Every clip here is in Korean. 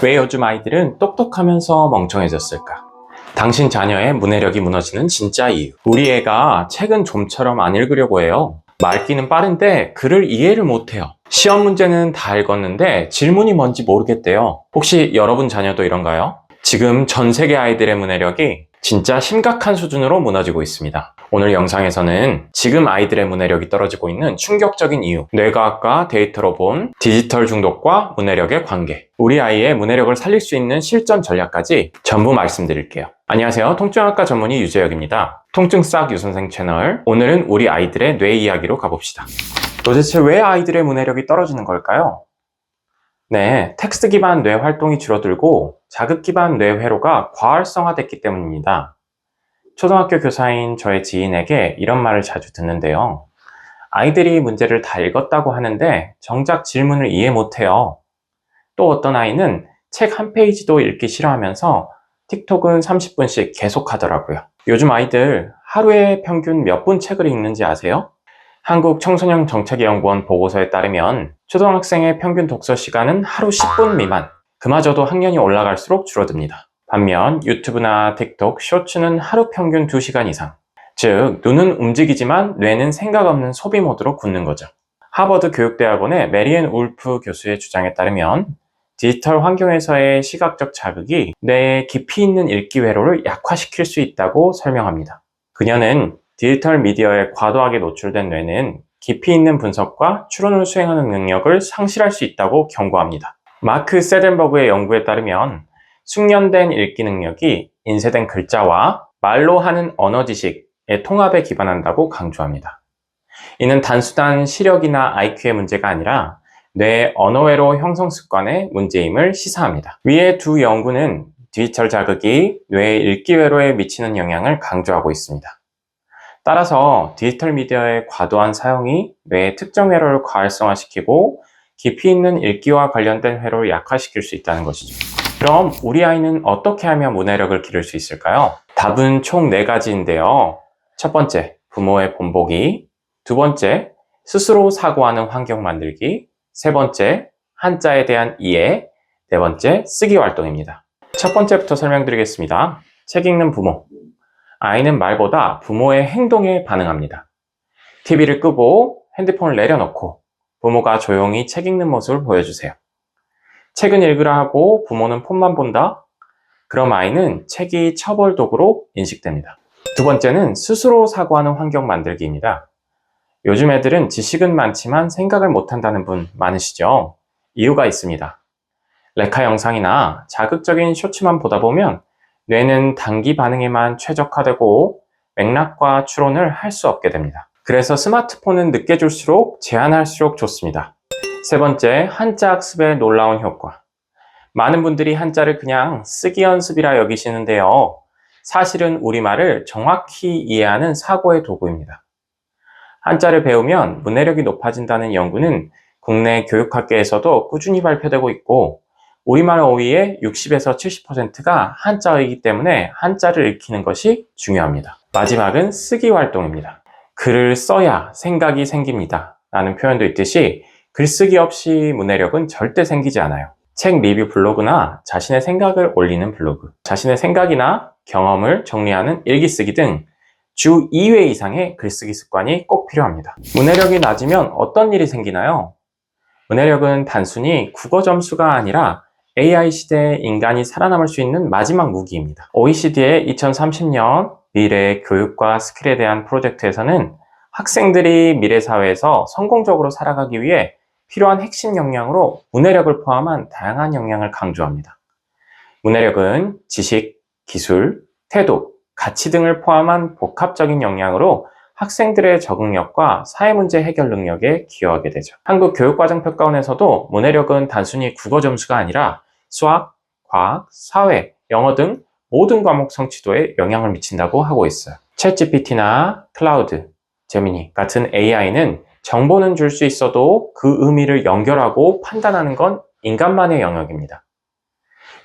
왜 요즘 아이들은 똑똑하면서 멍청해졌을까? 당신 자녀의 문해력이 무너지는 진짜 이유. 우리 애가 책은 좀처럼 안 읽으려고 해요. 말귀는 빠른데 글을 이해를 못해요. 시험 문제는 다 읽었는데 질문이 뭔지 모르겠대요. 혹시 여러분 자녀도 이런가요? 지금 전 세계 아이들의 문해력이 진짜 심각한 수준으로 무너지고 있습니다. 오늘 영상에서는 지금 아이들의 문해력이 떨어지고 있는 충격적인 이유, 뇌과학과 데이터로 본 디지털 중독과 문해력의 관계, 우리 아이의 문해력을 살릴 수 있는 실전 전략까지 전부 말씀드릴게요. 안녕하세요. 통증학과 전문의 유재혁입니다. 통증 싹 유선생 채널. 오늘은 우리 아이들의 뇌 이야기로 가봅시다. 도대체 왜 아이들의 문해력이 떨어지는 걸까요? 네, 텍스트 기반 뇌 활동이 줄어들고 자극 기반 뇌 회로가 과활성화됐기 때문입니다. 초등학교 교사인 저의 지인에게 이런 말을 자주 듣는데요. 아이들이 문제를 다 읽었다고 하는데 정작 질문을 이해 못해요. 또 어떤 아이는 책 한 페이지도 읽기 싫어하면서 틱톡은 30분씩 계속 하더라고요. 요즘 아이들 하루에 평균 몇 분 책을 읽는지 아세요? 한국 청소년 정책연구원 보고서에 따르면 초등학생의 평균 독서 시간은 하루 10분 미만, 그마저도 학년이 올라갈수록 줄어듭니다. 반면 유튜브나 틱톡, 쇼츠는 하루 평균 2시간 이상. 즉, 눈은 움직이지만 뇌는 생각 없는 소비 모드로 굳는 거죠. 하버드 교육대학원의 메리앤 울프 교수의 주장에 따르면 디지털 환경에서의 시각적 자극이 뇌의 깊이 있는 읽기 회로를 약화시킬 수 있다고 설명합니다. 그녀는 디지털 미디어에 과도하게 노출된 뇌는 깊이 있는 분석과 추론을 수행하는 능력을 상실할 수 있다고 경고합니다. 마크 세덴버그의 연구에 따르면 숙련된 읽기 능력이 인쇄된 글자와 말로 하는 언어 지식의 통합에 기반한다고 강조합니다. 이는 단순한 시력이나 IQ의 문제가 아니라 뇌 언어회로 형성 습관의 문제임을 시사합니다. 위의 두 연구는 디지털 자극이 뇌 읽기 회로에 미치는 영향을 강조하고 있습니다. 따라서 디지털 미디어의 과도한 사용이 뇌의 특정 회로를 과활성화시키고 깊이 있는 읽기와 관련된 회로를 약화시킬 수 있다는 것이죠. 그럼 우리 아이는 어떻게 하면 문해력을 기를 수 있을까요? 답은 총 4가지인데요. 첫 번째, 부모의 본보기. 두 번째, 스스로 사고하는 환경 만들기. 세 번째, 한자에 대한 이해. 네 번째, 쓰기 활동입니다. 첫 번째부터 설명드리겠습니다. 책 읽는 부모. 아이는 말보다 부모의 행동에 반응합니다. TV를 끄고 핸드폰을 내려놓고 부모가 조용히 책 읽는 모습을 보여주세요. 책은 읽으라 하고 부모는 폰만 본다? 그럼 아이는 책이 처벌 도구로 인식됩니다. 두 번째는 스스로 사고하는 환경 만들기입니다. 요즘 애들은 지식은 많지만 생각을 못한다는 분 많으시죠? 이유가 있습니다. 레카 영상이나 자극적인 쇼츠만 보다 보면 뇌는 단기 반응에만 최적화되고 맥락과 추론을 할 수 없게 됩니다. 그래서 스마트폰은 늦게 줄수록 제한할수록 좋습니다. 세 번째, 한자 학습의 놀라운 효과. 많은 분들이 한자를 그냥 쓰기 연습이라 여기시는데요. 사실은 우리말을 정확히 이해하는 사고의 도구입니다. 한자를 배우면 문해력이 높아진다는 연구는 국내 교육학계에서도 꾸준히 발표되고 있고 우리말 어휘의 60에서 70%가 한자어이기 때문에 한자를 읽히는 것이 중요합니다. 마지막은 쓰기 활동입니다. 글을 써야 생각이 생깁니다. 라는 표현도 있듯이 글쓰기 없이 문해력은 절대 생기지 않아요. 책 리뷰 블로그나 자신의 생각을 올리는 블로그, 자신의 생각이나 경험을 정리하는 일기 쓰기 등 주 2회 이상의 글쓰기 습관이 꼭 필요합니다. 문해력이 낮으면 어떤 일이 생기나요? 문해력은 단순히 국어 점수가 아니라 AI 시대에 인간이 살아남을 수 있는 마지막 무기입니다. OECD의 2030년 미래 교육과 스킬에 대한 프로젝트에서는 학생들이 미래 사회에서 성공적으로 살아가기 위해 필요한 핵심 역량으로 문해력을 포함한 다양한 역량을 강조합니다. 문해력은 지식, 기술, 태도, 가치 등을 포함한 복합적인 역량으로 학생들의 적응력과 사회 문제 해결 능력에 기여하게 되죠. 한국 교육과정평가원에서도 문해력은 단순히 국어 점수가 아니라 수학, 과학, 사회, 영어 등 모든 과목 성취도에 영향을 미친다고 하고 있어요. 챗GPT나 클라우드, 제미니 같은 AI는 정보는 줄 수 있어도 그 의미를 연결하고 판단하는 건 인간만의 영역입니다.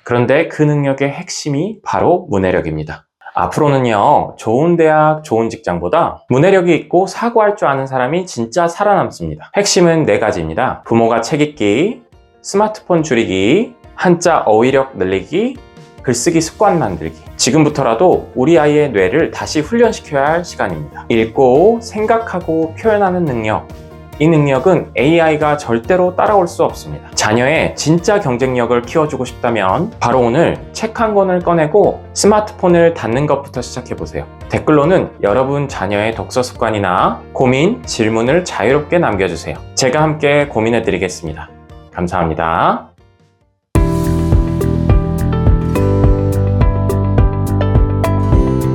그런데 그 능력의 핵심이 바로 문해력입니다. 앞으로는요, 좋은 대학, 좋은 직장보다 문해력이 있고 사고할 줄 아는 사람이 진짜 살아남습니다. 핵심은 네 가지입니다. 부모가 책 읽기, 스마트폰 줄이기, 한자 어휘력 늘리기, 글쓰기 습관 만들기. 지금부터라도 우리 아이의 뇌를 다시 훈련시켜야 할 시간입니다. 읽고 생각하고 표현하는 능력. 이 능력은 AI가 절대로 따라올 수 없습니다. 자녀의 진짜 경쟁력을 키워주고 싶다면 바로 오늘 책 한 권을 꺼내고 스마트폰을 닫는 것부터 시작해보세요. 댓글로는 여러분 자녀의 독서 습관이나 고민, 질문을 자유롭게 남겨주세요. 제가 함께 고민해드리겠습니다. 감사합니다.